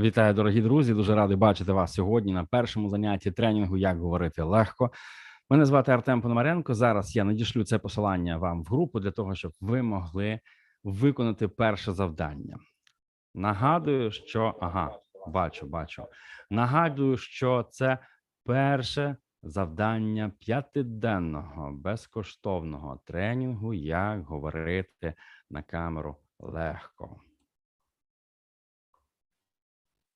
Вітаю, дорогі друзі. Дуже радий бачити вас сьогодні на першому занятті тренінгу Як говорити легко. Мене звати Артем Пономаренко. Зараз я надішлю це посилання вам в групу для того, щоб ви могли виконати перше завдання. Нагадую, що ага, бачу, бачу. Нагадую, що це перше завдання п'ятиденного безкоштовного тренінгу Як говорити на камеру легко.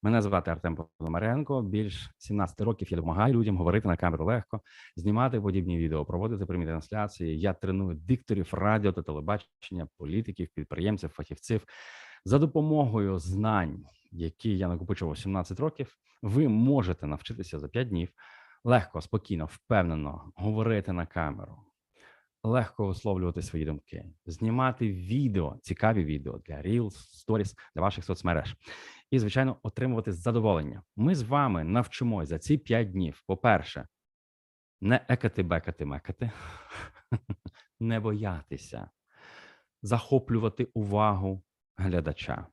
Мене звати Артем Пономаренко. Більш 17 років я допомагаю людям говорити на камеру легко, знімати подібні відео, проводити прямі трансляції. Я треную дикторів радіо та телебачення, політиків, підприємців, фахівців за допомогою знань, які я накопичував 17 років. Ви можете навчитися за 5 днів легко, спокійно, впевнено говорити на камеру, легко висловлювати свої думки, знімати відео, цікаві відео для Reels, Stories, для ваших соцмереж і, звичайно, отримувати задоволення. Ми з вами навчимось за ці 5 днів. По-перше, не екати, бекати, мекати, не боятися, захоплювати увагу глядача,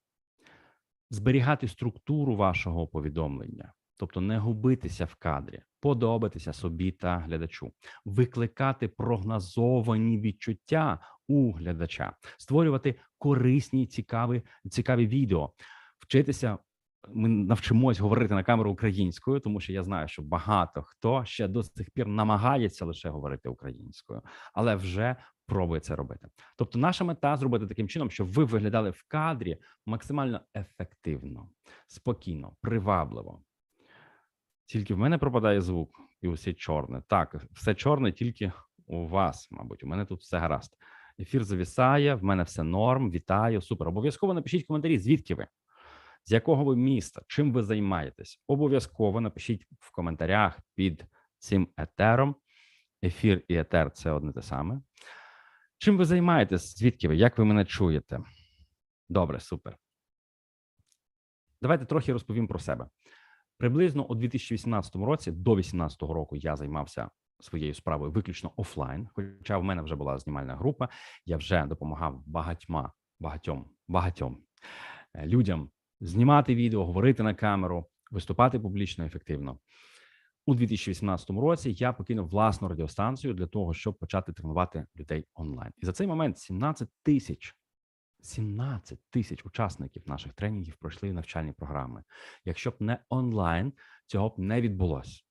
зберігати структуру вашого повідомлення, тобто не губитися в кадрі, подобатися собі та глядачу, викликати прогнозовані відчуття у глядача, створювати корисні, цікаві, цікаві відео вчитися. Ми навчимось говорити на камеру українською, тому що я знаю, що багато хто ще до сих пір намагається лише говорити українською, але вже пробує це робити. Тобто, наша мета зробити таким чином, щоб ви виглядали в кадрі максимально ефективно, спокійно, привабливо. Тільки в мене пропадає звук, і усе чорне. Так, все чорне, тільки у вас, мабуть, у мене тут все гаразд. Ефір завісає, в мене все норм. Вітаю, супер. Обов'язково напишіть коментарі, звідки ви з якого ви міста, чим ви займаєтесь, обов'язково напишіть в коментарях під цим етером. Ефір і етер це одне те саме. Чим ви займаєтесь? Звідки ви? Як ви мене чуєте? Добре, супер. Давайте трохи розповім про себе. Приблизно у 2018 році, до 2018 року, я займався своєю справою виключно офлайн. Хоча в мене вже була знімальна група, я вже допомагав багатьма, багатьом, багатьом е, людям знімати відео, говорити на камеру, виступати публічно ефективно. У 2018 році я покинув власну радіостанцію для того, щоб почати тренувати людей онлайн. І за цей момент 17 тисяч 17 тисяч учасників наших тренінгів пройшли навчальні програми. Якщо б не онлайн, цього б не відбулося.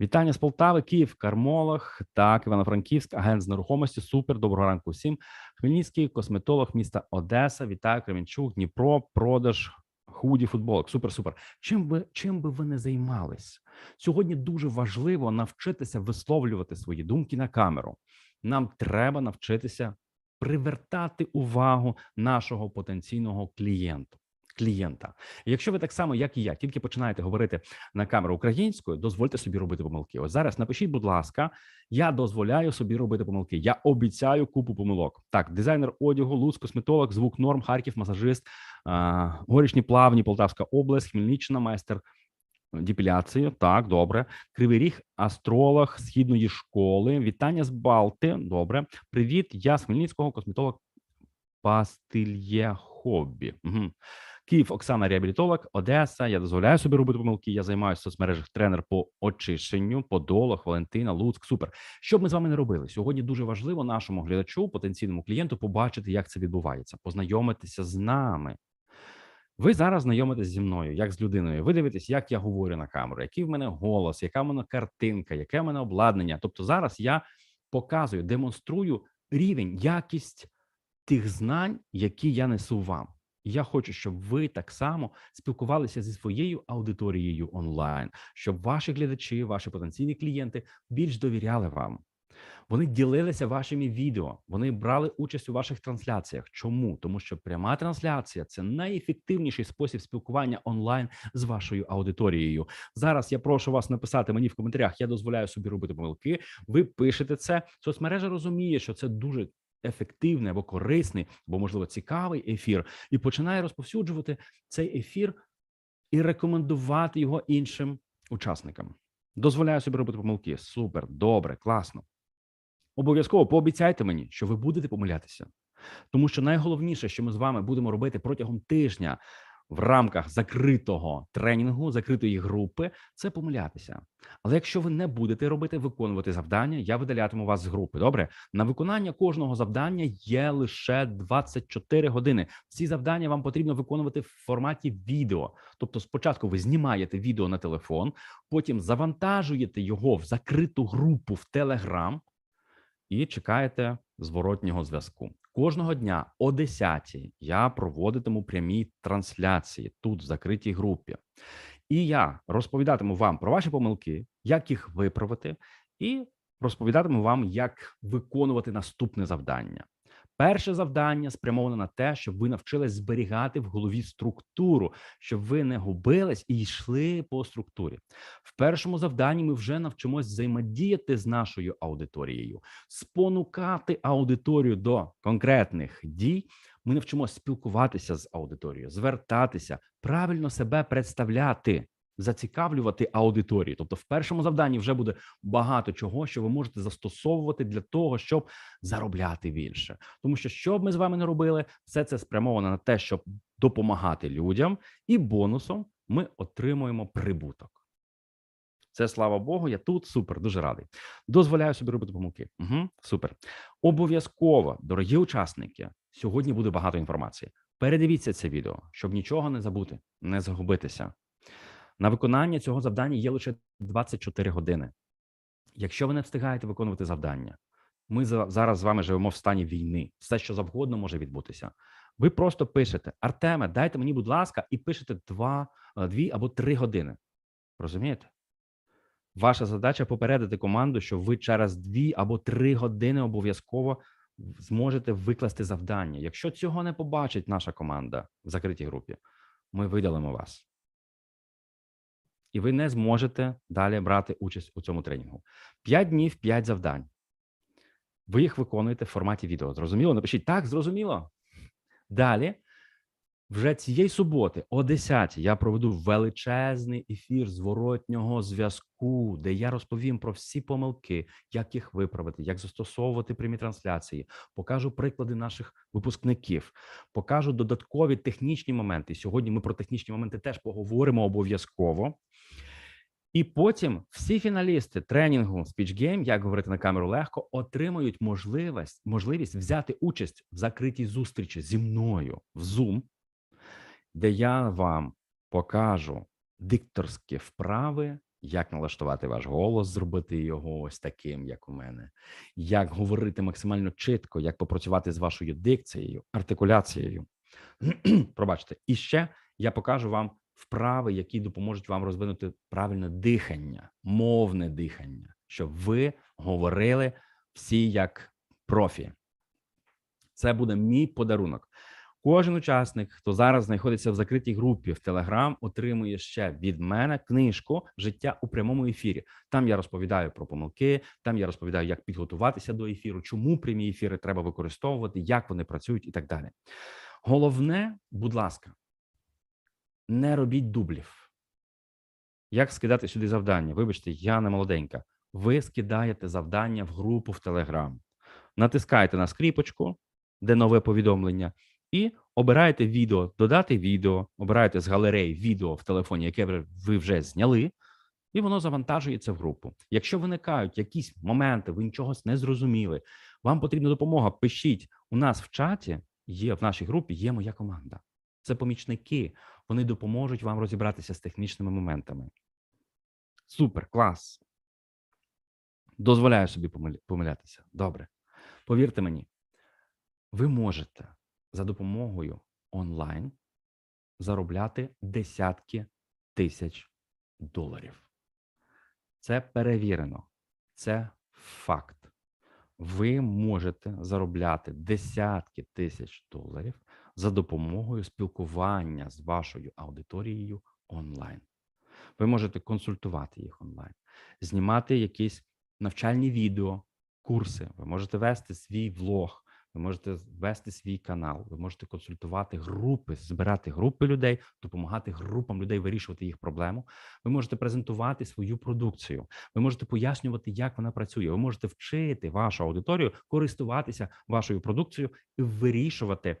Вітання з Полтави, Київ, Кармолог, так, Івано-Франківськ, агент з нерухомості. Супер, доброго ранку всім. Хмельницький, косметолог міста Одеса. Вітаю Кременчук, Дніпро, продаж худі футболок. Супер, супер. Чим би чим би ви не займались сьогодні? Дуже важливо навчитися висловлювати свої думки на камеру. Нам треба навчитися привертати увагу нашого потенційного клієнту. Клієнта, якщо ви так само, як і я, тільки починаєте говорити на камеру українською, дозвольте собі робити помилки. Ось зараз напишіть, будь ласка, я дозволяю собі робити помилки. Я обіцяю купу помилок. Так, дизайнер одягу, луц, косметолог, звук норм, Харків, масажист, горішні плавні, Полтавська область, Хмельниччина, майстер депіляції. Так, добре. Кривий ріг, астролог східної школи. Вітання з Балти. Добре. Привіт, я з Хмельницького косметолог Пастильє хобі. Угу. Київ, Оксана, реабілітолог, Одеса. Я дозволяю собі робити помилки. Я займаюся в соцмережах тренер по очищенню, подолах, Валентина, Луцьк. Супер. Що б ми з вами не робили? Сьогодні дуже важливо нашому глядачу, потенційному клієнту, побачити, як це відбувається, познайомитися з нами. Ви зараз знайомитесь зі мною, як з людиною. Ви дивитесь, як я говорю на камеру, який в мене голос, яка в мене картинка, яке в мене обладнання. Тобто, зараз я показую, демонструю рівень, якість тих знань, які я несу вам. Я хочу, щоб ви так само спілкувалися зі своєю аудиторією онлайн, щоб ваші глядачі, ваші потенційні клієнти більш довіряли вам. Вони ділилися вашими відео, вони брали участь у ваших трансляціях. Чому? Тому що пряма трансляція це найефективніший спосіб спілкування онлайн з вашою аудиторією. Зараз я прошу вас написати мені в коментарях. Я дозволяю собі робити помилки. Ви пишете це. Соцмережа розуміє, що це дуже ефективний або корисний, або можливо цікавий ефір, і починає розповсюджувати цей ефір і рекомендувати його іншим учасникам. Дозволяю собі робити помилки. Супер, добре, класно. Обов'язково пообіцяйте мені, що ви будете помилятися, тому що найголовніше, що ми з вами будемо робити протягом тижня в рамках закритого тренінгу, закритої групи, це помилятися. Але якщо ви не будете робити виконувати завдання, я видалятиму вас з групи. Добре, на виконання кожного завдання є лише 24 години. Ці завдання вам потрібно виконувати в форматі відео. Тобто, спочатку ви знімаєте відео на телефон, потім завантажуєте його в закриту групу в Telegram і чекаєте зворотнього зв'язку. Кожного дня о 10 я проводитиму прямі трансляції тут, в закритій групі, і я розповідатиму вам про ваші помилки, як їх виправити, і розповідатиму вам, як виконувати наступне завдання. Перше завдання спрямоване на те, щоб ви навчились зберігати в голові структуру, щоб ви не губились і йшли по структурі. В першому завданні ми вже навчимось взаємодіяти з нашою аудиторією, спонукати аудиторію до конкретних дій. Ми навчимося спілкуватися з аудиторією, звертатися, правильно себе представляти. Зацікавлювати аудиторію, тобто в першому завданні вже буде багато чого, що ви можете застосовувати для того, щоб заробляти більше. Тому що що б ми з вами не робили, все це спрямовано на те, щоб допомагати людям, і бонусом ми отримуємо прибуток. Це слава Богу, я тут супер, дуже радий. Дозволяю собі робити помилки. Угу, Супер. Обов'язково, дорогі учасники, сьогодні буде багато інформації. Передивіться це відео, щоб нічого не забути, не загубитися. На виконання цього завдання є лише 24 години. Якщо ви не встигаєте виконувати завдання, ми зараз з вами живемо в стані війни. Все, що завгодно може відбутися. Ви просто пишете: Артеме, дайте мені, будь ласка, і пишете два, дві або три години. Розумієте? Ваша задача попередити команду, що ви через дві або три години обов'язково зможете викласти завдання. Якщо цього не побачить наша команда в закритій групі, ми видалимо вас. І ви не зможете далі брати участь у цьому тренінгу. П'ять днів, п'ять завдань. Ви їх виконуєте в форматі відео. Зрозуміло? Напишіть так, зрозуміло. Далі вже цієї суботи, о 10 я проведу величезний ефір зворотнього зв'язку, де я розповім про всі помилки, як їх виправити, як застосовувати прямі трансляції, покажу приклади наших випускників, покажу додаткові технічні моменти. Сьогодні ми про технічні моменти теж поговоримо обов'язково. І потім всі фіналісти тренінгу Speech Game, як говорити на камеру легко, отримують можливість можливість взяти участь в закритій зустрічі зі мною в Zoom де я вам покажу дикторські вправи, як налаштувати ваш голос, зробити його ось таким, як у мене, як говорити максимально чітко, як попрацювати з вашою дикцією, артикуляцією. Пробачте, і ще я покажу вам вправи, які допоможуть вам розвинути правильне дихання, мовне дихання, щоб ви говорили всі як профі. Це буде мій подарунок. Кожен учасник, хто зараз знаходиться в закритій групі в Телеграм, отримує ще від мене книжку Життя у прямому ефірі. Там я розповідаю про помилки, там я розповідаю, як підготуватися до ефіру, чому прямі ефіри треба використовувати, як вони працюють і так далі. Головне, будь ласка, не робіть дублів. Як скидати сюди завдання? Вибачте, я не молоденька. Ви скидаєте завдання в групу в Телеграм, натискаєте на скріпочку, де нове повідомлення і обираєте відео, додати відео, обираєте з галереї відео в телефоні, яке ви вже зняли, і воно завантажується в групу. Якщо виникають якісь моменти, ви нічого не зрозуміли, вам потрібна допомога. Пишіть у нас в чаті, є в нашій групі, є моя команда. Це помічники, вони допоможуть вам розібратися з технічними моментами. Супер, клас. Дозволяю собі помилятися. Добре. Повірте мені, ви можете за допомогою онлайн заробляти десятки тисяч доларів. Це перевірено, це факт. Ви можете заробляти десятки тисяч доларів за допомогою спілкування з вашою аудиторією онлайн. Ви можете консультувати їх онлайн, знімати якісь навчальні відео, курси. Ви можете вести свій влог, ви можете вести свій канал, ви можете консультувати групи, збирати групи людей, допомагати групам людей вирішувати їх проблему. Ви можете презентувати свою продукцію. Ви можете пояснювати, як вона працює. Ви можете вчити вашу аудиторію користуватися вашою продукцією і вирішувати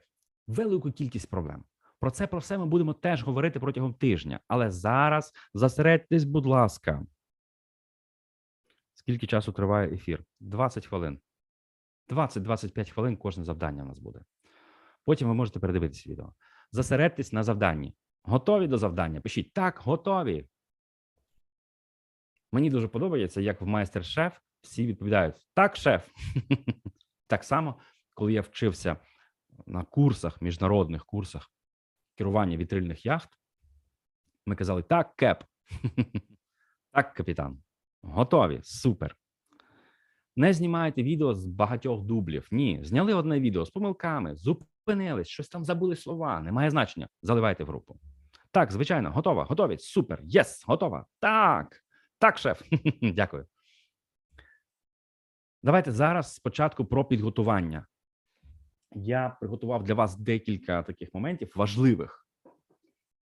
велику кількість проблем. Про це про все ми будемо теж говорити протягом тижня. Але зараз зосередьтесь, будь ласка. Скільки часу триває ефір? 20 хвилин. 20-25 хвилин кожне завдання у нас буде. Потім ви можете передивитися відео. Зосередьтесь на завданні. Готові до завдання? Пишіть так, готові. Мені дуже подобається, як в майстер-шеф всі відповідають: так, шеф. Так само, коли я вчився на курсах, міжнародних курсах керування вітрильних яхт, ми казали: так, кеп. Так, капітан. Готові. Супер. Не знімайте відео з багатьох дублів. Ні, зняли одне відео з помилками, зупинились, щось там забули слова. Немає значення. Заливайте в групу. Так, звичайно, готова, готові. Супер. Єс, готова. Так. Так, шеф. Дякую. Давайте зараз спочатку про підготування. Я приготував для вас декілька таких моментів важливих.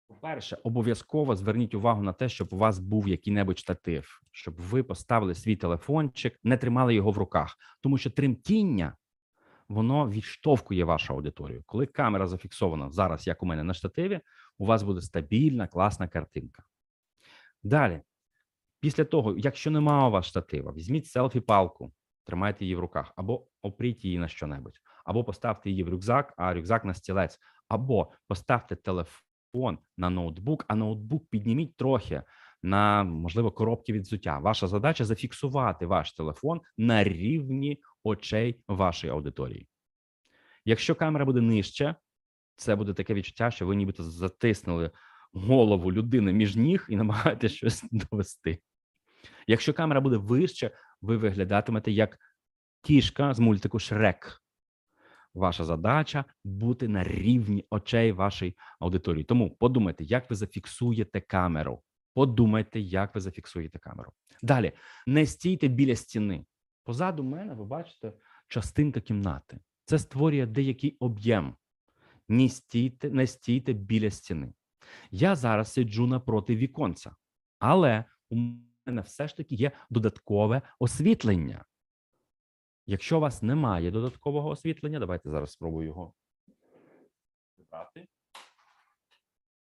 По-перше, обов'язково зверніть увагу на те, щоб у вас був який-небудь штатив, щоб ви поставили свій телефончик, не тримали його в руках, тому що тремтіння воно відштовхує вашу аудиторію. Коли камера зафіксована зараз, як у мене на штативі, у вас буде стабільна, класна картинка. Далі, після того, якщо немає у вас штатива, візьміть селфі-палку, тримайте її в руках, або опріть її на що-небудь, або поставте її в рюкзак, а рюкзак на стілець, або поставте телефон на ноутбук, а ноутбук підніміть трохи на можливо коробки від взуття. Ваша задача зафіксувати ваш телефон на рівні очей вашої аудиторії. Якщо камера буде нижче, це буде таке відчуття, що ви нібито затиснули голову людини між ніг і намагаєтесь щось довести. Якщо камера буде вище, ви виглядатимете як кішка з мультику Шрек. Ваша задача бути на рівні очей вашої аудиторії. Тому подумайте, як ви зафіксуєте камеру. Подумайте, як ви зафіксуєте камеру. Далі не стійте біля стіни. Позаду мене ви бачите частинка кімнати. Це створює деякий об'єм. Не стійте, не стійте біля стіни. Я зараз сиджу напроти віконця, але у мене все ж таки є додаткове освітлення. Якщо у вас немає додаткового освітлення, давайте зараз спробую його вибрати.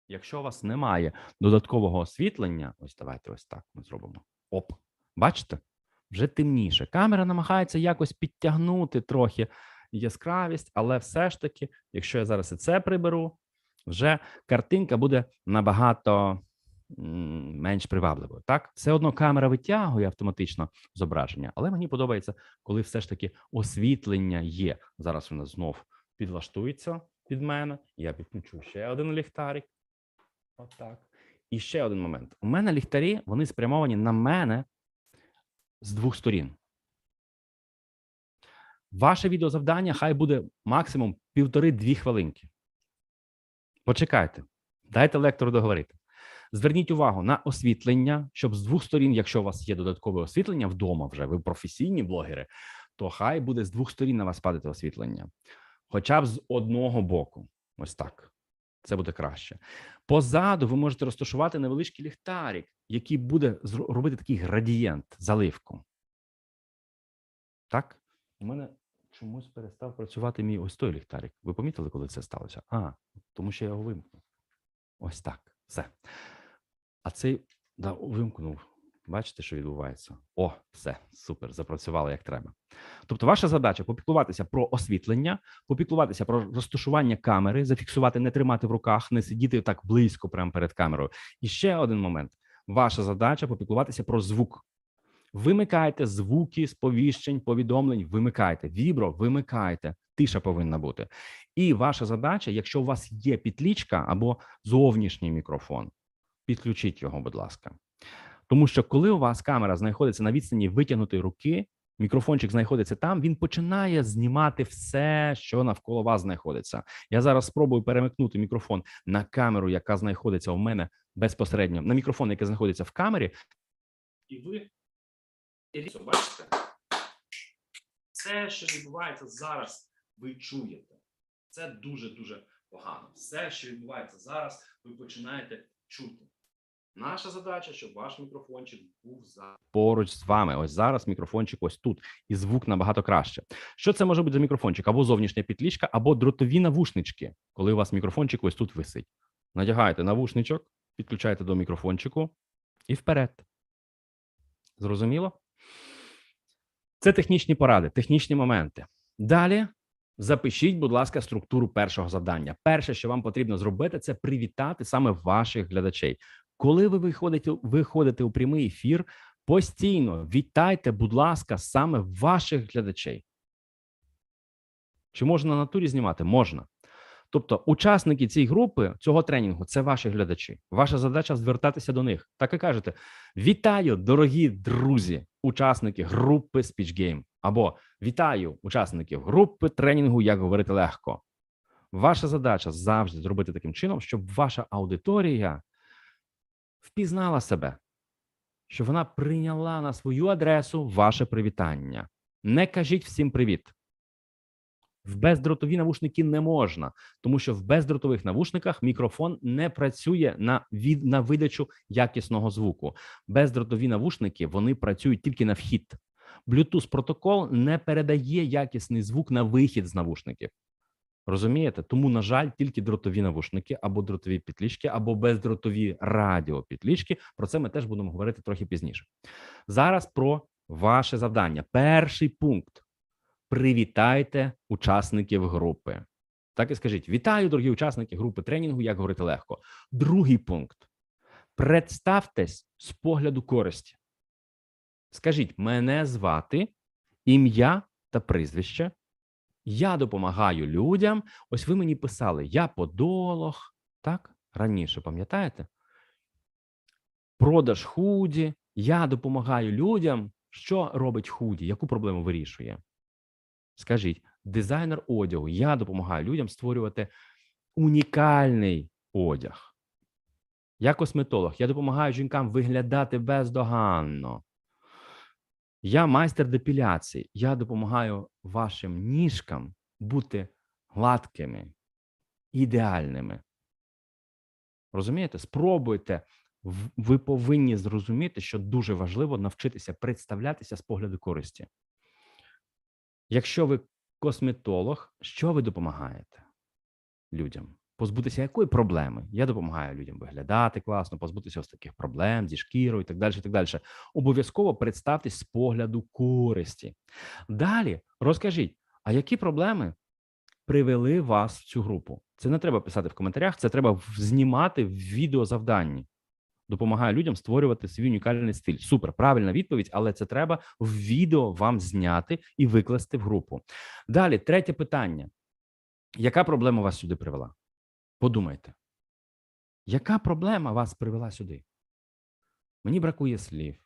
Якщо у вас немає додаткового освітлення, ось давайте ось так ми зробимо. Оп, бачите? Вже темніше. Камера намагається якось підтягнути трохи яскравість, але все ж таки, якщо я зараз і це приберу, вже картинка буде набагато менш привабливою. Так, все одно камера витягує автоматично зображення, але мені подобається, коли все ж таки освітлення є. Зараз воно знов підлаштується під мене. Я підключу ще один ліхтарик. Отак. І ще один момент. У мене ліхтарі вони спрямовані на мене з двох сторін. Ваше відеозавдання хай буде максимум півтори-дві хвилинки. Почекайте, дайте лектору договорити. Зверніть увагу на освітлення, щоб з двох сторін, якщо у вас є додаткове освітлення вдома, вже ви професійні блогери, то хай буде з двох сторін на вас падати освітлення, хоча б з одного боку. Ось так. Це буде краще. Позаду ви можете розташувати невеличкий ліхтарик, який буде робити такий градієнт, заливку. Так? У мене чомусь перестав працювати мій ось той ліхтарик. Ви помітили, коли це сталося? А, тому що я його вимкнув. Ось так. Все. А цей да, вимкнув. Бачите, що відбувається? О, все, супер, запрацювало як треба. Тобто, ваша задача попіклуватися про освітлення, попіклуватися про розташування камери, зафіксувати, не тримати в руках, не сидіти так близько прямо перед камерою. І ще один момент: ваша задача попіклуватися про звук. Вимикайте звуки, сповіщень, повідомлень. Вимикайте вібро, вимикайте. Тиша повинна бути. І ваша задача, якщо у вас є підлічка або зовнішній мікрофон, підключіть його, будь ласка. Тому що коли у вас камера знаходиться на відстані витягнутої руки, мікрофончик знаходиться там, він починає знімати все, що навколо вас знаходиться. Я зараз спробую перемикнути мікрофон на камеру, яка знаходиться у мене безпосередньо, на мікрофон, який знаходиться в камері, і ви бачите, все, що відбувається зараз, ви чуєте. Це дуже дуже погано. Все, що відбувається зараз, ви починаєте чути. Наша задача, щоб ваш мікрофончик був за поруч з вами. Ось зараз мікрофончик ось тут, і звук набагато краще. Що це може бути за мікрофончик? Або зовнішня підліжка, або дротові навушнички, коли у вас мікрофончик ось тут висить. Надягаєте навушничок, підключаєте до мікрофончику і вперед. Зрозуміло? Це технічні поради, технічні моменти. Далі запишіть, будь ласка, структуру першого завдання. Перше, що вам потрібно зробити, це привітати саме ваших глядачей. Коли ви виходите, виходите у прямий ефір, постійно вітайте, будь ласка, саме ваших глядачей. Чи можна на натурі знімати? Можна. Тобто, учасники цієї групи цього тренінгу це ваші глядачі. Ваша задача звертатися до них. Так і кажете: Вітаю, дорогі друзі, учасники групи Speech Game. Або вітаю учасників групи тренінгу, як говорити легко. Ваша задача завжди зробити таким чином, щоб ваша аудиторія впізнала себе, щоб вона прийняла на свою адресу ваше привітання. Не кажіть всім привіт. В бездротові навушники не можна, тому що в бездротових навушниках мікрофон не працює на від на видачу якісного звуку. Бездротові навушники вони працюють тільки на вхід. Bluetooth протокол не передає якісний звук на вихід з навушників. Розумієте? Тому, на жаль, тільки дротові навушники або дротові підліжки, або бездротові радіопідліжки. Про це ми теж будемо говорити трохи пізніше. Зараз про ваше завдання. Перший пункт привітайте учасників групи. Так і скажіть: вітаю, дорогі учасники групи тренінгу, як говорити легко. Другий пункт: представтесь з погляду користі. Скажіть, мене звати ім'я та прізвище. Я допомагаю людям. Ось ви мені писали: я подолог, так? Раніше пам'ятаєте? Продаж худі. Я допомагаю людям. Що робить худі? Яку проблему вирішує? Скажіть, дизайнер одягу. Я допомагаю людям створювати унікальний одяг. Я косметолог. Я допомагаю жінкам виглядати бездоганно. Я майстер депіляції. Я допомагаю вашим ніжкам бути гладкими, ідеальними. Розумієте? Спробуйте. Ви повинні зрозуміти, що дуже важливо навчитися представлятися з погляду користі. Якщо ви косметолог, що ви допомагаєте людям? Позбутися якої проблеми? Я допомагаю людям виглядати класно, позбутися ось таких проблем зі шкірою і так далі. І так далі. Обов'язково представтесь з погляду користі. Далі розкажіть, а які проблеми привели вас в цю групу? Це не треба писати в коментарях, це треба знімати в відеозавданні допомагає людям створювати свій унікальний стиль. Супер, правильна відповідь, але це треба в відео вам зняти і викласти в групу. Далі, третє питання: яка проблема вас сюди привела? Подумайте, яка проблема вас привела сюди? Мені бракує слів,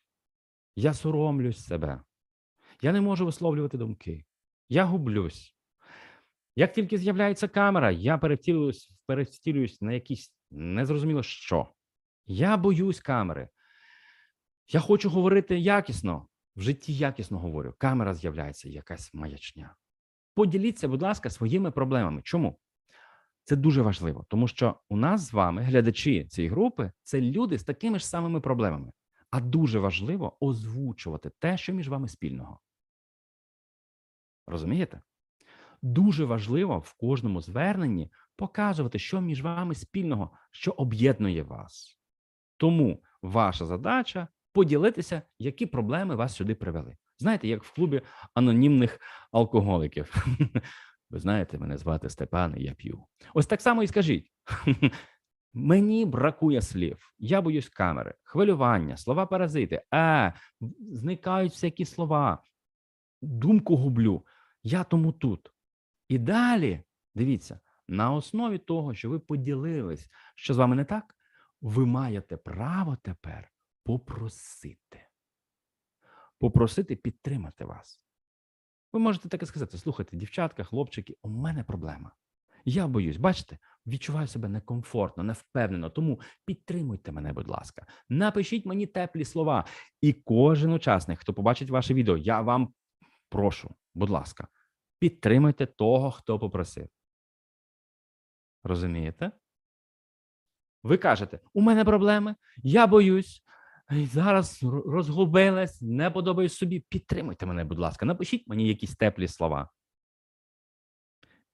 я соромлюсь себе, я не можу висловлювати думки, я гублюсь. Як тільки з'являється камера, я перевтілююсь, перевтілююсь на якісь незрозуміло що. Я боюсь камери. Я хочу говорити якісно. В житті якісно говорю. Камера з'являється, якась маячня. Поділіться, будь ласка, своїми проблемами. Чому? Це дуже важливо, тому що у нас з вами, глядачі цієї групи, це люди з такими ж самими проблемами. А дуже важливо озвучувати те, що між вами спільного. Розумієте? Дуже важливо в кожному зверненні показувати, що між вами спільного, що об'єднує вас. Тому ваша задача поділитися, які проблеми вас сюди привели. Знаєте, як в клубі анонімних алкоголиків. Ви знаєте, мене звати Степан, і я п'ю. Ось так само і скажіть. Мені бракує слів, я боюсь камери, хвилювання, слова паразити, е, зникають всякі слова, думку гублю. Я тому тут. І далі, дивіться, на основі того, що ви поділились, що з вами не так, ви маєте право тепер попросити. Попросити підтримати вас. Ви можете так і сказати: слухайте, дівчатка, хлопчики, у мене проблема. Я боюсь, бачите, відчуваю себе некомфортно, невпевнено. Тому підтримуйте мене, будь ласка, напишіть мені теплі слова. І кожен учасник, хто побачить ваше відео, я вам прошу, будь ласка, підтримуйте того, хто попросив. Розумієте? Ви кажете: у мене проблеми, я боюсь, і зараз розгубилась, не подобаюсь собі. Підтримуйте мене, будь ласка, напишіть мені якісь теплі слова.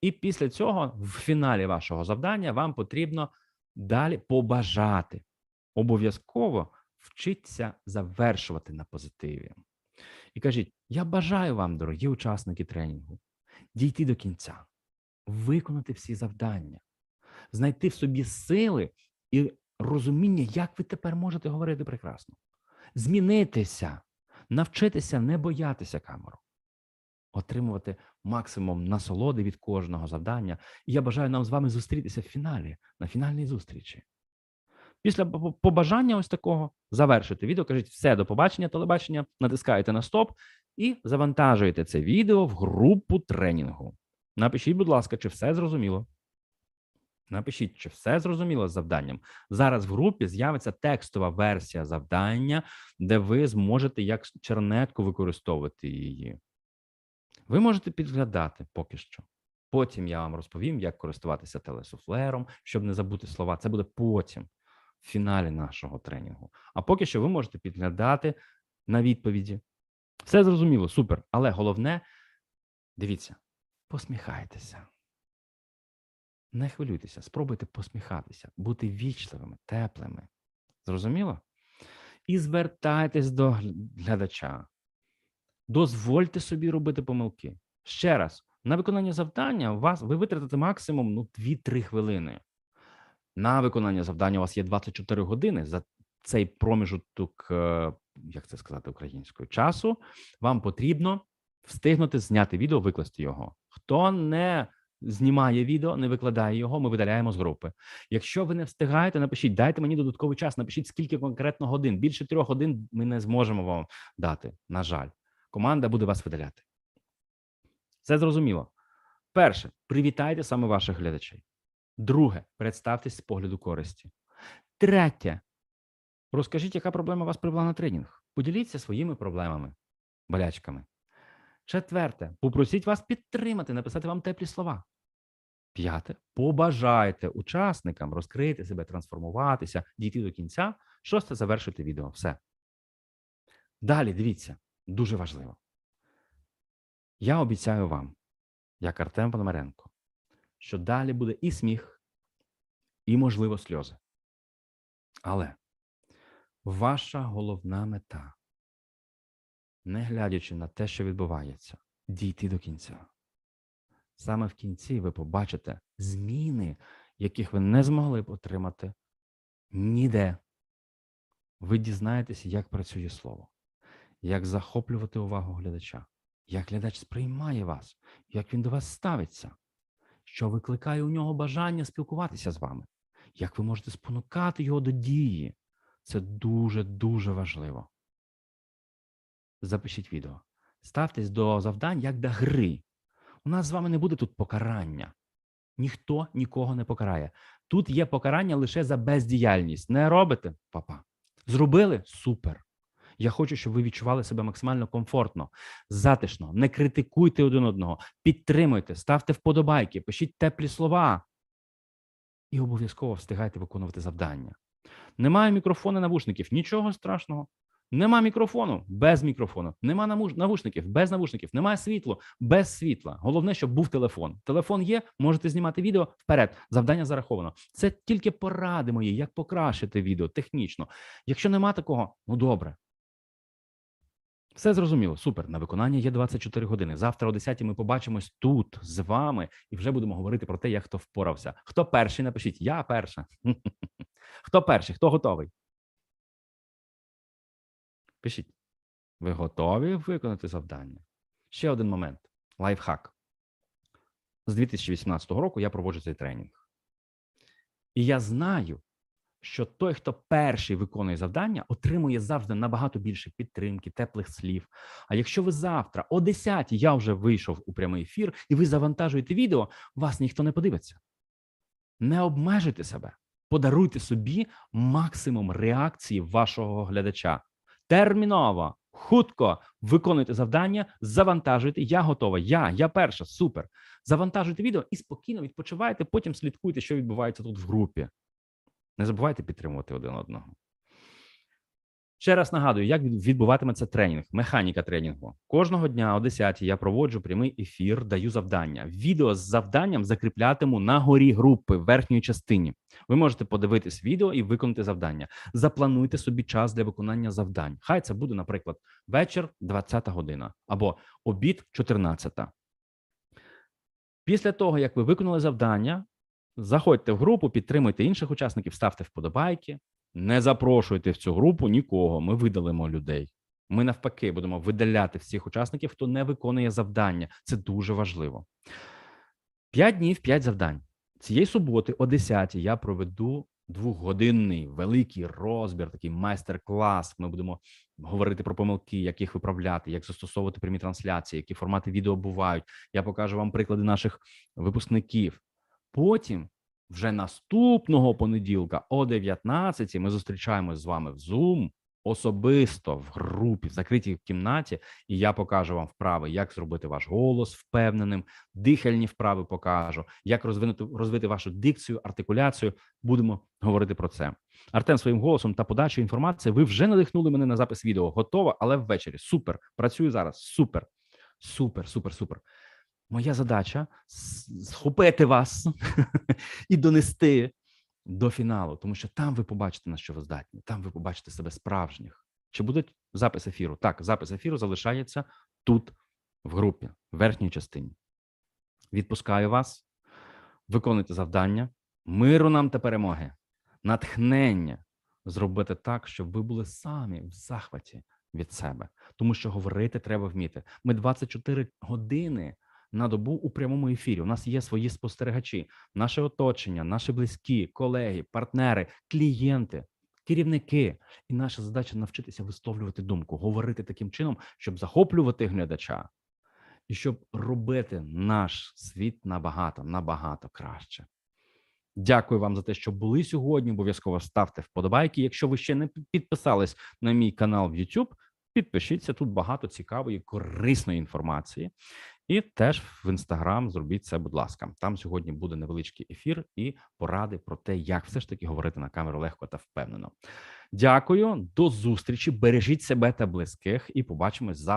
І після цього, в фіналі вашого завдання, вам потрібно далі побажати. Обов'язково вчиться завершувати на позитиві. І кажіть: я бажаю вам, дорогі учасники тренінгу, дійти до кінця, виконати всі завдання, знайти в собі сили і розуміння, як ви тепер можете говорити прекрасно, змінитися, навчитися не боятися камеру, отримувати максимум насолоди від кожного завдання. І я бажаю нам з вами зустрітися в фіналі, на фінальній зустрічі. Після побажання ось такого завершити відео, кажіть все, до побачення, телебачення, натискаєте на стоп і завантажуєте це відео в групу тренінгу. Напишіть, будь ласка, чи все зрозуміло. Напишіть, чи все зрозуміло з завданням. Зараз в групі з'явиться текстова версія завдання, де ви зможете як чернетку використовувати її. Ви можете підглядати поки що. Потім я вам розповім, як користуватися телесуфлером, щоб не забути слова. Це буде потім, в фіналі нашого тренінгу. А поки що ви можете підглядати на відповіді. Все зрозуміло, супер. Але головне, дивіться, посміхайтеся. Не хвилюйтеся, спробуйте посміхатися, бути вічливими, теплими. Зрозуміло? І звертайтесь до глядача. Дозвольте собі робити помилки. Ще раз, на виконання завдання у вас ви витратите максимум ну, 2-3 хвилини. На виконання завдання у вас є 24 години. За цей проміжок, е, як це сказати українською, часу, вам потрібно встигнути зняти відео, викласти його. Хто не знімає відео, не викладає його, ми видаляємо з групи. Якщо ви не встигаєте, напишіть, дайте мені додатковий час, напишіть, скільки конкретно годин. Більше трьох годин ми не зможемо вам дати. На жаль, команда буде вас видаляти. Це зрозуміло. Перше, привітайте саме ваших глядачей. Друге, представтесь з погляду користі. Третє, розкажіть, яка проблема вас привела на тренінг. Поділіться своїми проблемами, болячками. Четверте, попросіть вас підтримати, написати вам теплі слова. П'яте, побажайте учасникам розкрити себе, трансформуватися, дійти до кінця. Шосте, завершити відео. Все. Далі дивіться, дуже важливо. Я обіцяю вам, як Артем Пономаренко, що далі буде і сміх, і, можливо, сльози. Але ваша головна мета, не глядячи на те, що відбувається, дійти до кінця. Саме в кінці ви побачите зміни, яких ви не змогли б отримати ніде. Ви дізнаєтеся, як працює слово, як захоплювати увагу глядача, як глядач сприймає вас, як він до вас ставиться, що викликає у нього бажання спілкуватися з вами, як ви можете спонукати його до дії. Це дуже дуже важливо. Запишіть відео. Ставтесь до завдань як до гри. У нас з вами не буде тут покарання. Ніхто нікого не покарає. Тут є покарання лише за бездіяльність. Не робите, папа. Зробили супер. Я хочу, щоб ви відчували себе максимально комфортно, затишно. Не критикуйте один одного, підтримуйте, ставте вподобайки, пишіть теплі слова. І обов'язково встигайте виконувати завдання. Немає мікрофону навушників, нічого страшного. Нема мікрофону без мікрофону. Нема навушників без навушників. Немає світла без світла. Головне, щоб був телефон. Телефон є, можете знімати відео вперед. Завдання зараховано. Це тільки поради мої, як покращити відео технічно. Якщо нема такого, ну добре. Все зрозуміло, супер. На виконання є 24 години. Завтра о 10 ми побачимось тут з вами і вже будемо говорити про те, як хто впорався. Хто перший? Напишіть, я перша. Хто перший? Хто готовий? Пишіть. Ви готові виконати завдання? Ще один момент. Лайфхак. З 2018 року я проводжу цей тренінг. І я знаю, що той, хто перший виконує завдання, отримує завжди набагато більше підтримки, теплих слів. А якщо ви завтра о 10 я вже вийшов у прямий ефір, і ви завантажуєте відео, вас ніхто не подивиться. Не обмежуйте себе, подаруйте собі максимум реакції вашого глядача. Терміново, хутко виконуйте завдання, завантажуйте. Я готова. Я, я перша, супер. Завантажуйте відео і спокійно відпочивайте. Потім слідкуйте, що відбувається тут в групі. Не забувайте підтримувати один одного. Ще раз нагадую, як відбуватиметься тренінг, механіка тренінгу. Кожного дня о 10 я проводжу прямий ефір, даю завдання. Відео з завданням закріплятиму на горі групи в верхній частині. Ви можете подивитись відео і виконати завдання. Заплануйте собі час для виконання завдань. Хай це буде, наприклад, вечір 20 година або обід 14. Після того, як ви виконали завдання, заходьте в групу, підтримуйте інших учасників, ставте вподобайки. Не запрошуйте в цю групу нікого. Ми видалимо людей. Ми навпаки будемо видаляти всіх учасників, хто не виконує завдання. Це дуже важливо. П'ять днів, п'ять завдань. Цієї суботи о 10 я проведу двохгодинний великий розбір, такий майстер-клас. Ми будемо говорити про помилки, як їх виправляти, як застосовувати прямі трансляції, які формати відео бувають. Я покажу вам приклади наших випускників. Потім, вже наступного понеділка, о 19 ми зустрічаємось з вами в Zoom особисто в групі, в закритій кімнаті, і я покажу вам вправи, як зробити ваш голос впевненим, дихальні вправи покажу, як розвинути розвити вашу дикцію, артикуляцію. Будемо говорити про це. Артем своїм голосом та подачою інформації. Ви вже надихнули мене на запис відео. Готово, але ввечері. Супер. Працюю зараз. Супер, супер, супер, супер. Моя задача схопити вас і донести до фіналу, тому що там ви побачите на що ви здатні. Там ви побачите себе справжніх. Чи буде запис ефіру? Так, запис ефіру залишається тут, в групі, в верхній частині. Відпускаю вас, виконуйте завдання, миру нам та перемоги, натхнення зробити так, щоб ви були самі в захваті від себе, тому що говорити треба вміти. Ми 24 години на добу у прямому ефірі. У нас є свої спостерігачі, наше оточення, наші близькі, колеги, партнери, клієнти, керівники. І наша задача навчитися висловлювати думку, говорити таким чином, щоб захоплювати глядача і щоб робити наш світ набагато, набагато краще. Дякую вам за те, що були сьогодні. Обов'язково ставте вподобайки. Якщо ви ще не підписались на мій канал в YouTube, підпишіться. Тут багато цікавої, корисної інформації. І теж в інстаграм зробіть це, будь ласка. Там сьогодні буде невеличкий ефір і поради про те, як все ж таки говорити на камеру легко та впевнено. Дякую, до зустрічі. Бережіть себе та близьких, і побачимось за.